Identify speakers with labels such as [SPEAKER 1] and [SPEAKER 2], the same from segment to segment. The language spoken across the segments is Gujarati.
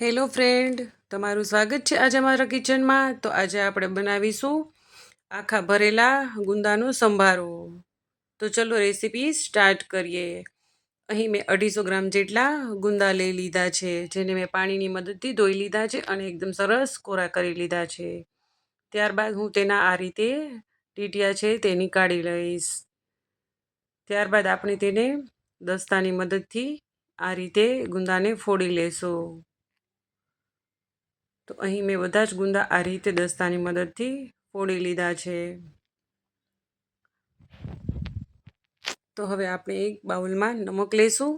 [SPEAKER 1] હેલો ફ્રેન્ડ તમારું સ્વાગત છે આજે અમારા કિચનમાં તો આજે આપણે બનાવીશું આખા ભરેલા ગુંદાનો સંભારો. તો ચલો રેસીપી સ્ટાર્ટ કરીએ. અહીં મેં અઢીસો ગ્રામ જેટલા ગુંદા લઈ લીધા છે, જેને મેં પાણીની મદદથી ધોઈ લીધા છે અને એકદમ સરસ કોરા કરી લીધા છે. ત્યારબાદ હું તેના આ રીતે ટીટિયા છે તે નીકાળી લઈશ. ત્યારબાદ આપણે તેને દસ્તાની મદદથી આ રીતે ગુંદાને ફોડી લેશું. તો અહીં મેં બધા જ ગુંદા આ રીતે દસ્તાની મદદથી ફોડી લીધા છે. તો હવે આપણે એક બાઉલમાં નમક લેશું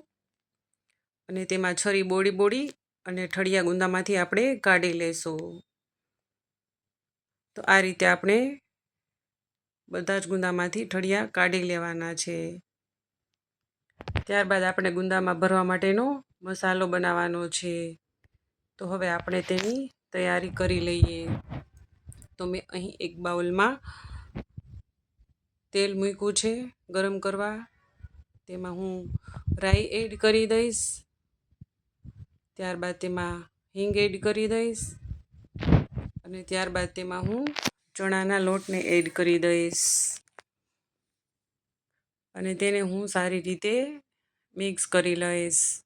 [SPEAKER 1] અને તેમાં છરી બોળી બોળી અને ઠળિયા ગુંદામાંથી આપણે કાઢી લેશું. તો આ રીતે આપણે બધા જ ગુંદામાંથી ઠળિયા કાઢી લેવાના છે. ત્યારબાદ આપણે ગુંદામાં ભરવા માટેનો મસાલો બનાવવાનો છે. તો હવે આપણે તેની તૈયારી કરી લઈએ. તો મેં અહીં એક બાઉલમાં તેલ મૂક્યું છે ગરમ કરવા. તેમાં હું રાઈ એડ કરી દઈશ. ત્યારબાદ તેમાં હિંગ એડ કરી દઈશ. અને ત્યારબાદ તેમાં હું ચણાના લોટને એડ કરી દઈશ. અને તેને હું સારી રીતે મિક્સ કરી લઈશ.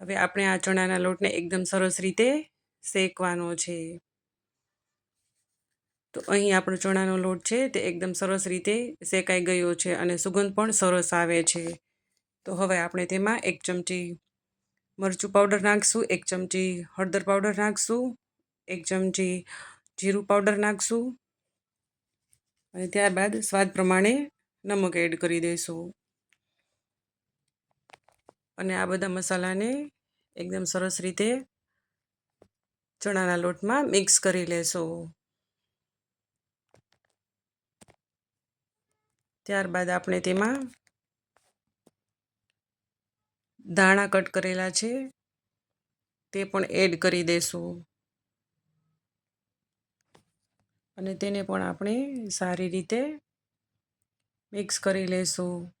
[SPEAKER 1] હવે આપણે આ ચણાના લોટને એકદમ સરસ રીતે શેકવાનો છે. તો અહીં આપણો ચણાનો લોટ છે તે એકદમ સરસ રીતે શેકાઈ ગયો છે અને સુગંધ પણ સરસ આવે છે. તો હવે આપણે તેમાં એક ચમચી મરચું પાવડર નાખીશું, એક ચમચી હળદર પાવડર નાખીશું, એક ચમચી જીરું પાવડર નાખીશું અને ત્યારબાદ સ્વાદ પ્રમાણે નમક એડ કરી દઈશું અને આ બધા મસાલાને એકદમ સરસ રીતે ચણાના લોટમાં મિક્સ કરી લેશો. ત્યારબાદ આપણે તેમાં ધાણા કટ કરેલા છે, તે પણ એડ કરી દેશું. અને તેને પણ આપણે સારી રીતે મિક્સ કરી લેશું.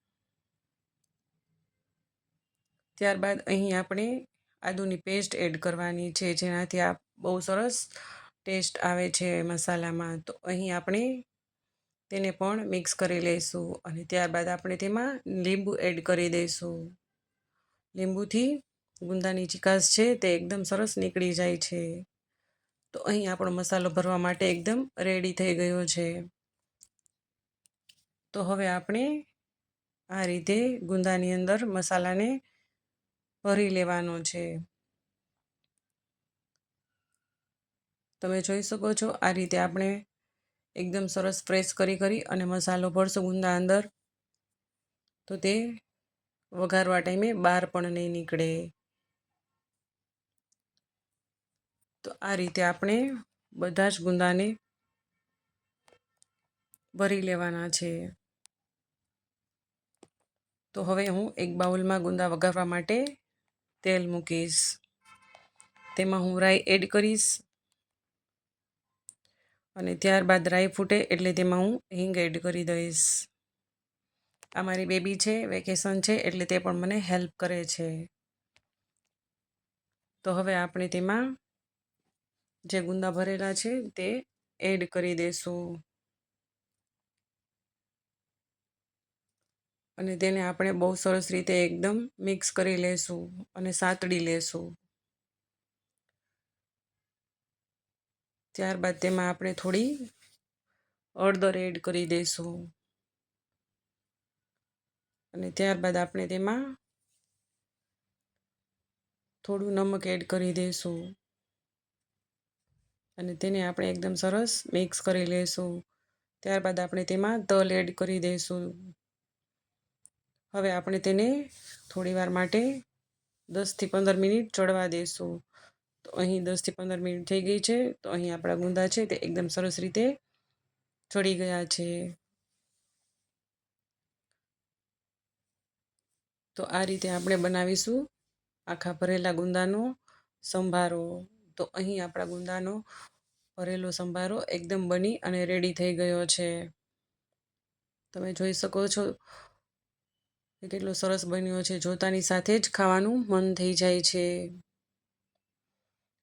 [SPEAKER 1] ત્યારબાદ અહીં આપણે આદુની પેસ્ટ એડ કરવાની છે, જેનાથી આ બહુ સરસ ટેસ્ટ આવે છે મસાલામાં. તો અહીં આપણે તેને પણ મિક્સ કરી લઈશું અને ત્યારબાદ આપણે તેમાં લીંબુ એડ કરી દઈશું. લીંબુથી ગુંદાની ચિકાસ છે તે એકદમ સરસ નીકળી જાય છે. તો અહીં આપણો મસાલો ભરવા માટે એકદમ રેડી થઈ ગયો છે. તો હવે આપણે આ રીતે ગુંદાની અંદર મસાલાને ભરી લેવાનો છે. તમે જોઈ શકો છો, આ રીતે આપણે એકદમ સરસ પ્રેસ કરી કરી અને મસાલો ભરશો ગુંદા અંદર. તો તે વઘારવા ટાઈમે બહાર પણ નહીં નીકળે. તો આ રીતે આપણે બધા જ ગુંદાને ભરી લેવાના છે. તો હવે હું એક બાઉલમાં ગુંદા વઘારવા માટે તેલ મૂકીશ. તેમાં હું રાઈ એડ કરીશ. અને ત્યારબાદ રાઈ ફૂટે એટલે તેમાં હું હિંગ એડ કરી દઈશ. આ મારી બેબી છે વેકેશન છે, એટલે તે પણ મને હેલ્પ કરે છે. તો હવે આપણે તેમાં જે ગુંદા ભરેલા છે, તે એડ કરી દઈશું અને તેને આપણે બહુ સરસ રીતે એકદમ મિક્સ કરી લેશું અને સાતડી લેશું. ત્યારબાદ તેમાં આપણે થોડી હળદર એડ કરી દઈશું. અને ત્યારબાદ આપણે તેમાં થોડું નમક એડ કરી દઈશું. અને તેને આપણે એકદમ સરસ મિક્સ કરી લઈશું. ત્યારબાદ આપણે તેમાં તલ એડ કરી દઈશું. હવે આપણે તેને થોડીવાર માટે દસથી પંદર મિનિટ ચડવા દઈશું. તો અહીં દસથી પંદર મિનિટ થઈ ગઈ છે. તો અહીં આપણા ગુંદા છે તે એકદમ સરસ રીતે ચડી ગયા છે. તો આ રીતે આપણે બનાવીશું આખા ભરેલા ગુંદાનો સંભારો. તો અહીં આપણા ગુંદાનો ભરેલો સંભારો એકદમ બની અને રેડી થઈ ગયો છે. તમે જોઈ શકો છો કેટલો સરસ બન્યો છે. જોતાની સાથે જ ખાવાનું મન થઈ જાય છે.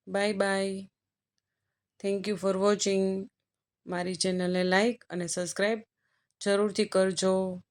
[SPEAKER 1] Bye bye thank you for watching મારી ચેનલને લાઈક અને સબસ્ક્રાઈબ જરૂરથી કરજો.